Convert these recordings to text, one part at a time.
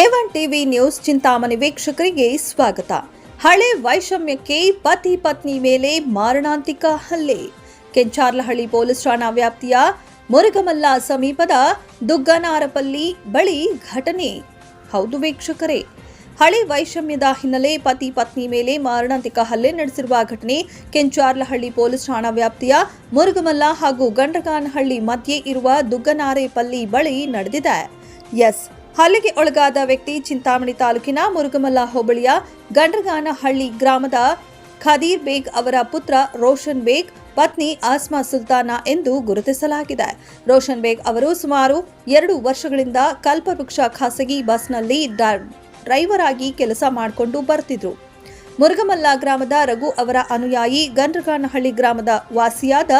ಎವನ್ TV news Chintamani ವೀಕ್ಷಕರಿಗೆ ಸ್ವಾಗತ. ಹಳೆ ವೈಷಮ್ಯಕ್ಕೆ ಪತಿ ಪತ್ನಿ ಮೇಲೆ ಮಾರಣಾಂತಿಕ ಹಲ್ಲೆ. ಕೆಂಚಾರ್ಲಹಳ್ಳಿ ಪೊಲೀಸ್ ಠಾಣಾ ವ್ಯಾಪ್ತಿಯ ಮುರುಗಮಲ್ಲ ಸಮೀಪದ ದುಗ್ಗನಾರಪಲ್ಲಿ ಬಳಿ ಘಟನೆ. ಹೌದು ವೀಕ್ಷಕರೇ, ಹಳೆ ವೈಷಮ್ಯದ ಹಿನ್ನೆಲೆ ಪತಿ ಪತ್ನಿ ಮೇಲೆ ಮಾರಣಾಂತಿಕ ಹಲ್ಲೆ ನಡೆಸಿರುವ ಘಟನೆ ಕೆಂಚಾರ್ಲಹಳ್ಳಿ ಪೊಲೀಸ್ ಠಾಣಾ ವ್ಯಾಪ್ತಿಯ ಮುರುಗಮಲ್ಲ ಹಾಗೂ ಗಂಡಗಾನಹಳ್ಳಿ ಮಧ್ಯೆ ಇರುವ ದುಗ್ಗನಾರೆಪಲ್ಲಿ ಬಳಿ ನಡೆದಿದೆ. ಎಸ್ ಹಲ್ಲೆಗೆ ಒಳಗಾದ ವ್ಯಕ್ತಿ ಚಿಂತಾಮಣಿ ತಾಲೂಕಿನ ಮುರುಗಮಲ್ಲ ಹೋಬಳಿಯ ಗಂಡ್ರಗಾನಹಳ್ಳಿ ಗ್ರಾಮದ ಖದೀರ್ ಬೇಗ್ ಅವರ ಪುತ್ರ ರೋಷನ್ ಬೇಗ್, ಪತ್ನಿ ಆಸ್ಮಾ ಸುಲ್ತಾನ ಎಂದು ಗುರುತಿಸಲಾಗಿದೆ. ರೋಷನ್ ಬೇಗ್ ಅವರು ಸುಮಾರು ಎರಡು ವರ್ಷಗಳಿಂದ ಕಲ್ಪವೃಕ್ಷ ಖಾಸಗಿ ಬಸ್ನಲ್ಲಿ ಡ್ರೈ- ಡ್ರೈವರ್ ಆಗಿ ಕೆಲಸ ಮಾಡಿಕೊಂಡು ಬರ್ತಿದ್ರು. ಮುರುಗಮಲ್ಲ ಗ್ರಾಮದ ರಘು ಅವರ ಅನುಯಾಯಿ ಗಂಡ್ರಗಾನಹಳ್ಳಿ ಗ್ರಾಮದ ವಾಸಿಯಾದ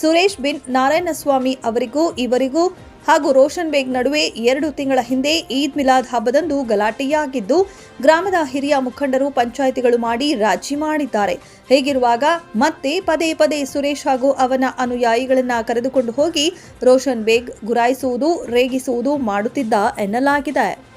ಸುರೇಶ್ ಬಿನ್ ನಾರಾಯಣಸ್ವಾಮಿ ಅವರಿಗೂ ಇವರಿಗೂ ಹಾಗೂ ರೋಷನ್ ಬೇಗ್ ನಡುವೆ ಎರಡು ತಿಂಗಳ ಹಿಂದೆ ಈದ್ ಮಿಲಾದ್ ಹಬ್ಬದಂದು ಗಲಾಟೆಯಾಗಿದ್ದು, ಗ್ರಾಮದ ಹಿರಿಯ ಮುಖಂಡರು ಪಂಚಾಯಿತಿಗಳು ಮಾಡಿ ರಾಜಿ ಮಾಡಿದ್ದಾರೆ. ಹೀಗಿರುವಾಗ ಮತ್ತೆ ಪದೇ ಪದೇ ಸುರೇಶ್ ಹಾಗೂ ಅವನ ಅನುಯಾಯಿಗಳನ್ನ ಕರೆದುಕೊಂಡು ಹೋಗಿ ರೋಷನ್ ಬೇಗ್ ಗುರಾಯಿಸುವುದು, ರೇಗಿಸುವುದು ಮಾಡುತ್ತಿದ್ದ ಎನ್ನಲಾಗಿದೆ.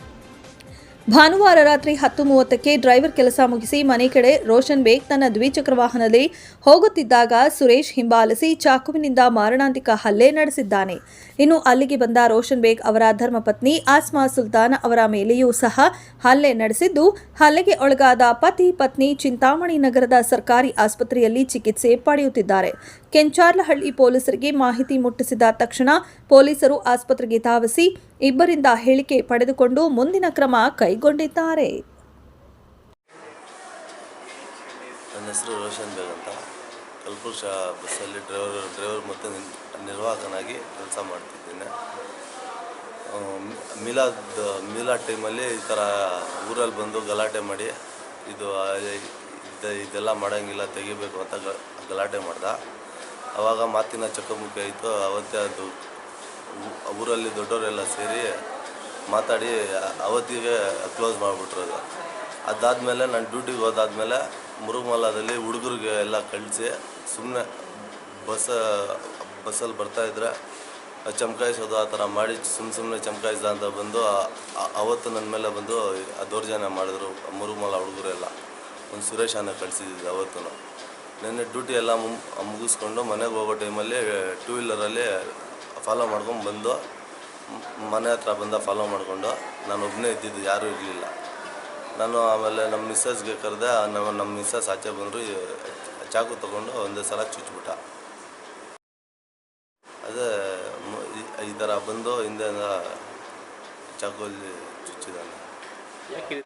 ಭಾನುವಾರ ರಾತ್ರಿ ಹತ್ತು ಮೂವತ್ತಕ್ಕೆ ಡ್ರೈವರ್ ಕೆಲಸ ಮುಗಿಸಿ ಮನೆ ಕಡೆ ರೋಷನ್ ಬೇಗ್ ತನ್ನ ದ್ವಿಚಕ್ರ ವಾಹನದಲ್ಲಿ ಹೋಗುತ್ತಿದ್ದಾಗ ಸುರೇಶ್ ಹಿಂಬಾಲಿಸಿ ಚಾಕುವಿನಿಂದ ಮಾರಣಾಂತಿಕ ಹಲ್ಲೆ ನಡೆಸಿದ್ದಾನೆ. ಇನ್ನು ಅಲ್ಲಿಗೆ ಬಂದ ರೋಷನ್ ಬೇಗ್ ಅವರ ಧರ್ಮಪತ್ನಿ ಆಸ್ಮಾ ಸುಲ್ತಾನ್ ಅವರ ಮೇಲೆಯೂ ಸಹ ಹಲ್ಲೆ ನಡೆಸಿದ್ದು, ಹಲ್ಲೆಗೆ ಒಳಗಾದ ಪತಿ ಪತ್ನಿ ಚಿಂತಾಮಣಿ ನಗರದ ಸರ್ಕಾರಿ ಆಸ್ಪತ್ರೆಯಲ್ಲಿ ಚಿಕಿತ್ಸೆ ಪಡೆಯುತ್ತಿದ್ದಾರೆ. ಕೆಂಚಾರ್ಲಹಳ್ಳಿ ಪೊಲೀಸರಿಗೆ ಮಾಹಿತಿ ಮುಟ್ಟಿಸಿದ ತಕ್ಷಣ ಪೊಲೀಸರು ಆಸ್ಪತ್ರೆಗೆ ಧಾವಿಸಿ ಇಬ್ಬರಿಂದ ಹೇಳಿಕೆ ಪಡೆದುಕೊಂಡು ಮುಂದಿನ ಕ್ರಮ ಕೈಗೊಂಡಿದ್ದಾರೆ. ನನ್ನ ಹೆಸರು ರೋಷನ್ ಬೇಗ್ ಅಂತ. ಬಸ್ಸಲ್ಲಿ ಡ್ರೈವರ್ ಡ್ರೈವರ್ ಮತ್ತು ನಿರ್- ನಿರ್ವಾಹಕನಾಗಿ ಕೆಲಸ ಮಾಡ್ತಿದ್ದೇನೆ. ಮಿಲಾದ್ ಮಿಲಾದ್ ಟೈಮಲ್ಲಿ ಈ ಥರ ಊರಲ್ಲಿ ಬಂದು ಗಲಾಟೆ ಮಾಡಿ ಇದು ಇದೆಲ್ಲ ಮಾಡೋಂಗಿಲ್ಲ, ತೆಗಿಬೇಕು ಅಂತ ಗಲಾಟೆ ಮಾಡ್ದ. ಆವಾಗ ಮಾತಿನ ಚಕಮಕಿ ಆಯಿತು, ಅವತ್ತೇ ಅದು ಊರಲ್ಲಿ ದೊಡ್ಡವರೆಲ್ಲ ಸೇರಿ ಮಾತಾಡಿ, ಅವತ್ತಿಗೆ ಕ್ಲೋಸ್ ಮಾಡಿಬಿಟ್ರು ಅದು. ಅದಾದಮೇಲೆ ನಾನು ಡ್ಯೂಟಿಗೆ ಹೋದಾದಮೇಲೆ ಮುರುಗಮಲ್ಲದಲ್ಲಿ ಹುಡುಗರಿಗೆ ಎಲ್ಲ ಕಳಿಸಿ ಸುಮ್ಮನೆ ಬಸ್, ಬಸ್ಸಲ್ಲಿ ಬರ್ತಾಯಿದ್ರೆ ಚಮಕಾಯಿಸೋದು ಆ ಥರ ಮಾಡಿ ಸುಮ್ಮ ಸುಮ್ಮನೆ ಚಮಕಾಯಿಸ್ದ ಅಂತ ಬಂದು ಅವತ್ತು ನನ್ನ ಮೇಲೆ ಬಂದು ದೌರ್ಜನ್ಯ ಮಾಡಿದ್ರು ಮುರುಮಲ ಹುಡುಗರೆಲ್ಲ. ಒಂದು ಸುರೇಶನ ಕಳಿಸಿದ್ದು ಅವತ್ತು ನೆನ್ನೆ ಡ್ಯೂಟಿ ಎಲ್ಲ ಮುಗಿಸ್ಕೊಂಡು ಮನೆಗೆ ಹೋಗೋ ಟೈಮಲ್ಲಿ ಟೂ ವೀಲರಲ್ಲಿ ಫಾಲೋ ಮಾಡ್ಕೊಂಡು ಬಂದು ಮನೆ ಹತ್ರ ಬಂದ ಫಾಲೋ ಮಾಡಿಕೊಂಡು ನಾನು ಒಬ್ಬನೇ ಇದ್ದಿದ್ದು ಯಾರೂ ಇರಲಿಲ್ಲ. ನಾನು ಆಮೇಲೆ ನಮ್ಮ ಮಿಸ್ಸಸ್ಗೆ ಕರೆದೆ, ನಮ್ಮ ನಮ್ಮ ಮಿಸ್ಸಸ್ ಆಚೆ ಬಂದರು ಚಾಕು ತೊಗೊಂಡು ಒಂದೇ ಸಲ ಚುಚ್ಬಿಟ್ಟ. ಅದೇ ಈ ಥರ ಬಂದು ಹಿಂದೆ ಚಾಕುವಲ್ಲಿ ಚುಚ್ಚಿದ್ದಾನೆ.